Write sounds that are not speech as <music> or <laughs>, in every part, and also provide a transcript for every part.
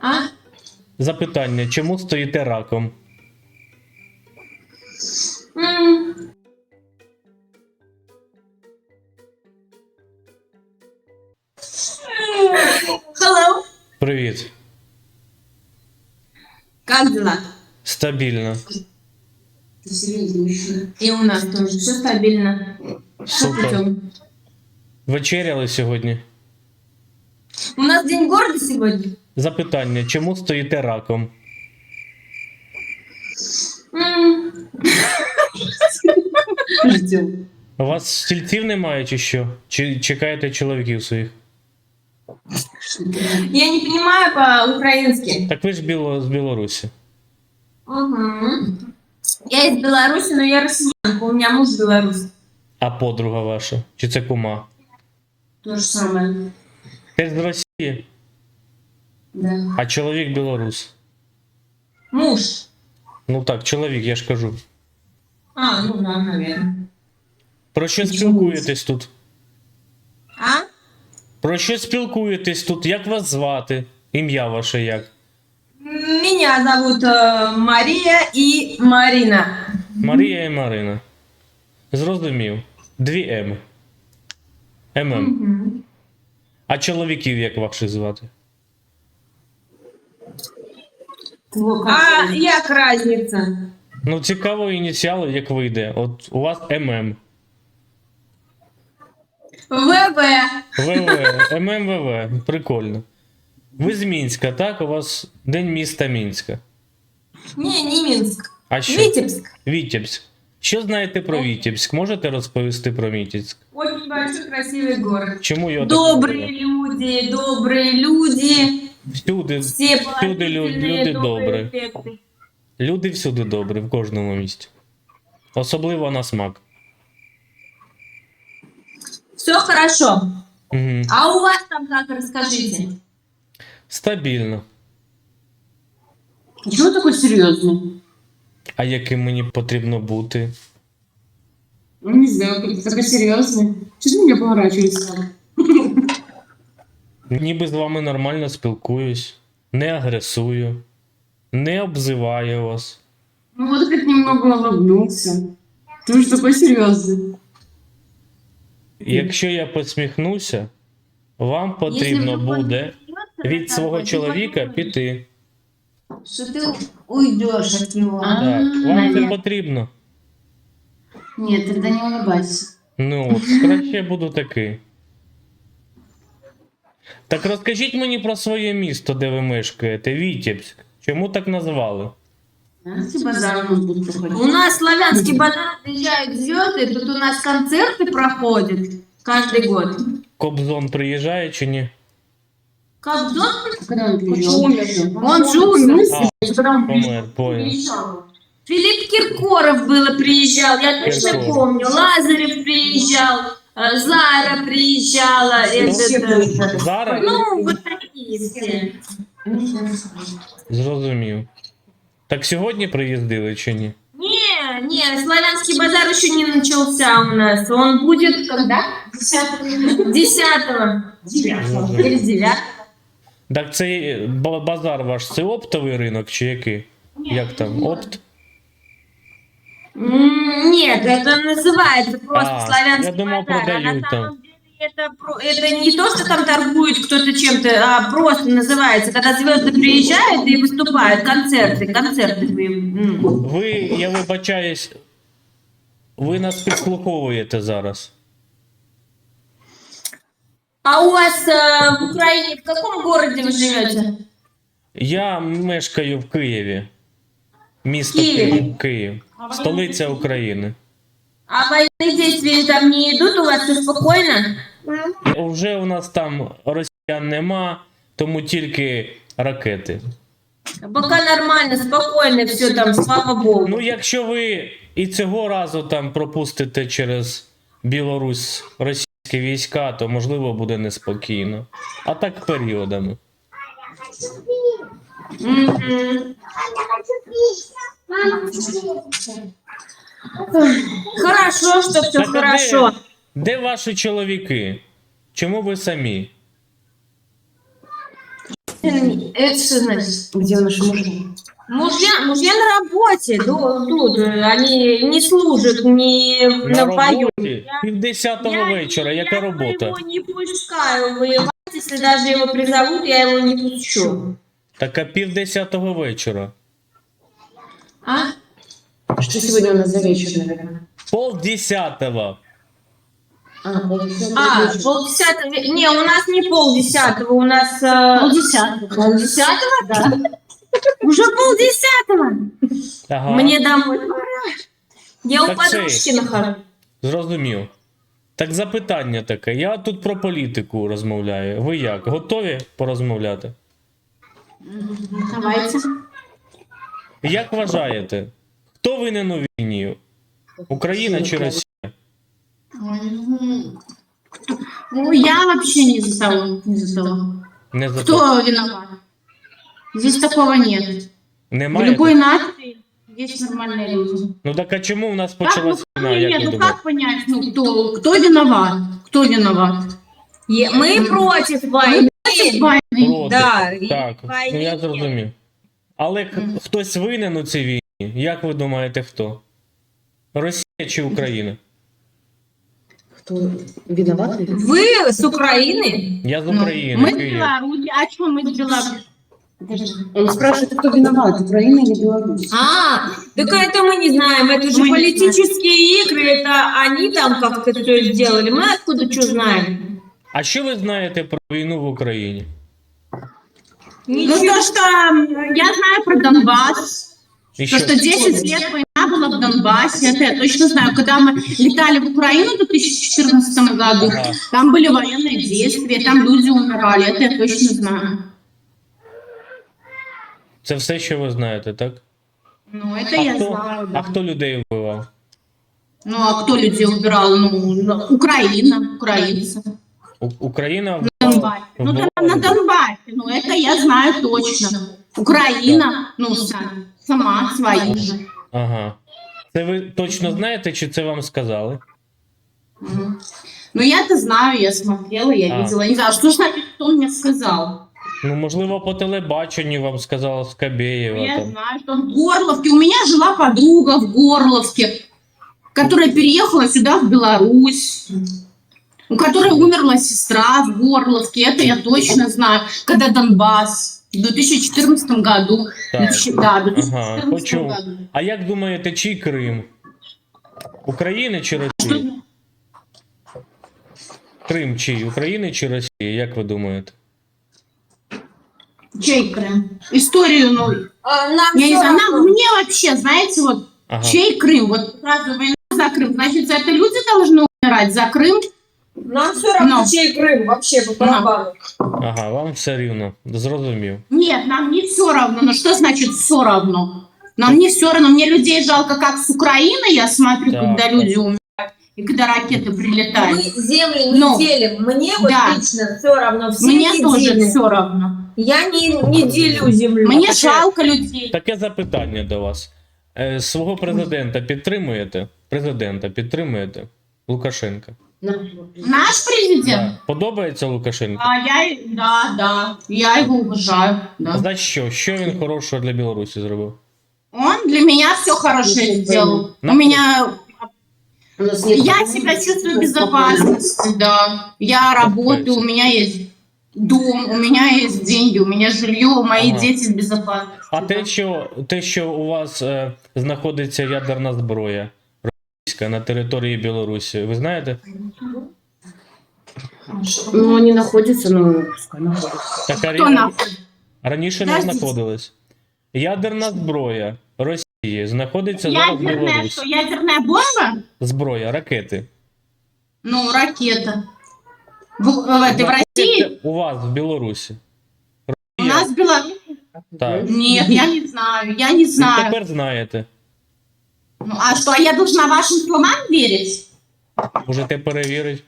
А? Запитання, чому стоїте раком? М. Hello. Привіт. Как дела? Стабільно. И у нас тоже все стабильно. Супер. путем? Вечеряли сьогодні? У нас день города сегодня. Запитання, чому стоїте раком? М. Ждем. У вас стільців немає чи що? Чи чекаєте чоловіків своїх? Я не понимаю по-украински. Так ви ж біло, з Білорусі. Мгм. Я из Беларуси, но я россиянка. У меня муж белорус. А подруга ваша? Чи це кума? То же самое. Ти з Росії, Да. а чоловік білорус. Муж. Ну так, чоловік, я ж кажу. А, ну да, наверное. Про що спілкуєтесь тут? А? Про що спілкуєтесь тут? Як вас звати? Ім'я ваше як? Меня зовут э, Мария и Марина. Марія і Марина. Зрозумів. Дві М. ММ. Мгм. А чоловіків як ваших звати? А як разница? Ну, цікаво ініціали, як вийде. От у вас ММ. ВВ. ВВ. ММВВ. Прикольно. Ви з Мінська, так? У вас День міста Мінська. Не, не Минск. А що? Витебск. Вітебськ. Що знаєте про Вітебськ? Можете розповісти про Вітебськ? Очень большой красивый город. Чому його так Добрые називають? люди, добрые люди. Всюди, Все всюди лю- положительные, люди добрые добрі. эффекты. Люди всюди добрі, в кожному місті. Особливо на смак. Все хорошо. Угу. А у вас там как, расскажите? Стабільно. Чего такой серьезный? А яким мені потрібно бути? Ну, не знаю, как такой серьезный. Что ты меня поворачиваешься? Ніби з вами нормально спілкуюсь, не агресую, не обзиваю вас. Ну вот как немного улыбнулся. Ты уж такой серьезный. Якщо я посміхнуся, вам потрібно буде від свого чоловіка піти. Что ты уйдешь от него. А, Так, вам це наверное. потрібно. Нет, тогда не улыбайся. Ну, от, краще буду такий. Так розкажіть мені про своє місто, де ви мешкаєте, Вітебськ. Чому так назвали? Знаете, базар у нас будет проходить. У нас славянский базар приезжают звезды, тут у нас концерты проходят каждый год. Кобзон приїжджає чи ні? Кобзон Когда он приезжал? Он же умер. А, Когда он приезжал? помер, понял. приезжал. Филипп Киркоров было приезжал, я точно Киркоров. помню. Лазарев приезжал, э, Зара приезжала. Все Этот, э, приезжали. Зараз ну, вот такие все. зрозумів. Так сьогодні приїздили чи ні? Не, не, славянский базар еще не начался у нас. Он будет когда? Десятого. Или девятого. Так цей ба- базар ваш це оптовий ринок чи який? Як там? Опт? М, Нет, это называется просто А, славянский я думал, базар. продают а на там. самом деле это, про- это не то, что там торгует кто-то чем-то, а просто называется, когда звезды приезжают и выступают, концерты, концерты. м. Ви, я вибачаюсь, ви нас підслуховуєте зараз. А у вас э, в Украине, в каком городе вы живете? Я мешкаю в Києві. Місто Києві. Київ. Київ. Столиця України. А военные действия там не идут, у вас все спокойно? Вже у нас там росіян нема, тому тільки ракети. Пока нормально, спокойно все там, слава богу. Ну, якщо ви і цього разу там пропустите через Білорусь російські війська, то можливо буде неспокійно. А так періодами. Хорошо, что все Так, а хорошо. Де, де ваші чоловіки? Чому ви самі? Это что значит? Где наши мужья? Мужья, мужья на работе, тут, э, они не служат ни На на бою. роботі півдесятого вечора. Яка я робота? его не пускаю воевать, если даже его призовут, я его не пущу. Така півдесятого вечора. А? Что сегодня у нас за вечер, наверное? Полдесятого. А, полдесятого А, вечера. полдесятого. ве- Не, у нас не полдесятого, у нас... э, Полдесятого. Полдесятого? Да. <laughs> Уже полдесятого. Ага. Мне домой пора. Я у Так подружки нахожусь. Зрозумів. Так запитання таке. Я тут про політику розмовляю. Ви як? Готові порозмовляти? Давайте. Як вважаєте, хто винен у війні? Україна чи Росія? Ну, я вообще не за того, не за того. Не за то. Кто виноват? Здесь такого нет. В Немає? любой нации есть нормальные люди. Ну так а чому у нас Как, почалась ну, війна? Як нет, ви ну думаєте? как понять, ну, кто, кто виноват? Кто виноват? Е- Мы против войны. Войны. Проти. Да, и Так, войны ну я нет. зрозумів. Але к- хтось винен у цій війні. Як ви думаєте, хто? Росія чи Україна? Кто виноват? Вы с Украины? Я з Ну, України. мы с Київ. Беларуси, а что мы с Беларуси? Он спрашивает, кто виноват, Украина или Беларусь? А, так это мы не знаем. Это же Мы не политические игры. Это они там как-то все сделали. Мы откуда что знаем? А що ви знаєте про війну в Україні? Ну, то, что м, я знаю про Донбасс, І то, що? что 10 лет война была в Донбассе, это я точно знаю. Когда мы летали в Украину в 2014 году, Ага. там были военные действия, там люди умирали, это я точно знаю. Це все, що ви знаєте, так? Ну, это А я хто, знаю, а да. хто людей вбивав? Ну, а кто людей убирал? Ну, ну, Украина, украинцы. У- Україна в- Донбассе. Ну, там на? Донбассе, ну, это я знаю точно. Украина, ну, сама, свои же. Ага. Це ви точно знаєте, чи це вам сказали? Ну, я-то знаю, я смотрела, я А. видела. Не знаю, что значит, кто мне сказал? Ну, можливо, по телебаченню вам сказала Скабєєва. Я Там. знаю, что в Горловке. У меня жила подруга в Горловке, которая переехала сюда, в Беларусь У которой умерла сестра в Горловке. Это я точно знаю. Когда Донбасс в 2014 году. Так. 2000 Да, в 2014 Ага, почув. году. А як думаєте, чий Крим? України чи Росії? Крим чий? України чи Росії? Як ви думаєте? Чей Крым? Историю, ну, А, нам я не всё знаю, нам, равно. мне вообще, знаете, вот, Ага. чей Крым? Вот сразу война за Крым. Значит, это люди должны умирать за Крым? Нам все равно, Ну. чей Крым вообще по барабану. Ага, вам все рівно. Зрозумів. Нет, нам не все равно. Ну что значит все равно? Нам не все равно. Мне людей жалко, как с Украины, я смотрю, Так, когда так. люди умирают. И когда ракеты прилетают. Мы землю не Ну, делим. Мне вот да. лично все равно. Все Мне не тоже делим. все равно. Я не, не делю землю. Мне таке- жалко людей. Таке запитання до вас. Е, свого президента підтримуєте? Президента підтримуєте? Лукашенка. Наш президент? Да. Подобається Лукашенко? А я, да, да, я его уважаю. Да. За що? Що він хорошого для Білорусі зробив? Он для меня все хорошее сделал. Ну, У меня, У нет я себя чувствую в безопасности, да. Я работаю, у меня есть дом, у меня есть деньги, у меня жилье, мои Ага. дети в безопасности. А да. те, що, те, що у вас е, знаходиться ядерна зброя на території Білорусі, ви знаєте? Ну, они находятся, ну, пускай находятся. Така нахуй? раніше не Подождіть. знаходилась. Ядерна зброя Росії знаходиться зараз в Ядерная Білорусі. что, ядерная бомба? Зброя, ракети. Ну, ракета. В, в этой, в России? У вас в Білорусі. У нас в Беларуси? Так. Нет, я не знаю, я не знаю. тепер знаєте. Ну, а что, а я должна вашим словам верить? Можете перевірити.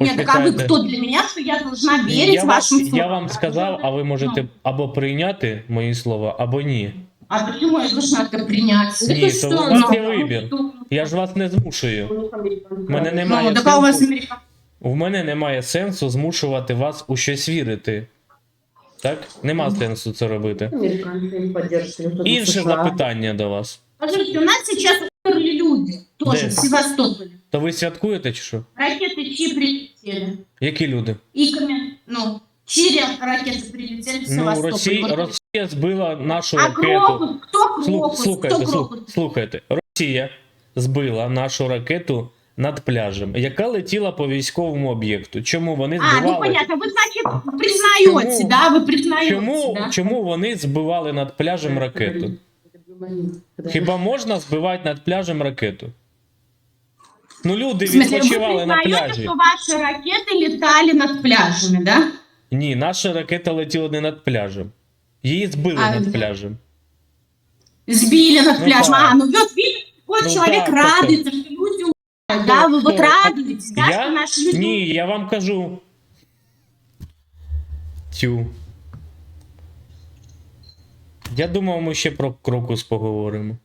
Нет, так а вы Почитайте. кто для меня, что я должна верить Я, вас, вашим словам? я вам сказав, а ви можете або прийняти мої слова, або ні. А почему я должна это принять? Ні, ты то что, у вас ну, є вибір. Я ж вас не змушую. В мене Ну, немає так а у вас сенсу, Америка. в мене немає сенсу змушувати вас у щось вірити. Так? Нема сенсу це робити. Американцы не поддерживают. Інше запитання до вас. Скажите, у нас сейчас умерли люди, тоже Да. в Севастополе. То ви святкуєте чи що? Ракеты чьи прилетели? Які люди? Иками, ну, чьи ракеты прилетели в Ну, Севастополь? Росія, Вот. Росія збила нашу А ракету. Крокус? Кто Слу- Крокус? слухайте, Кто слух- Крокус? слухайте. Росія збила нашу ракету над пляжем, яка летіла по військовому об'єкту. Чому вони А, ну збивали? понятно, вы, значит, признаете, Чему? да? Вы признаете, Чому, да? чому вони збивали над пляжем ракету? Хіба можна збивати над пляжем ракету? Ну, люди В смысле, вы відпочивали на признаете, пляжі. что ваши ракеты летали над пляжами, да? Ні, наша ракета летіла не над пляжем. Її збили А, над да. пляжем. Сбили над Ну пляжем. да. А, ну вот видите, вот Ну человек да, так-то. радуется, что люди умирают, да? Вы вот Кто? радуетесь, да, Я? что наши люди Ні, я вам кажу. Тю. Я думав, ми ще про крокус поговоримо.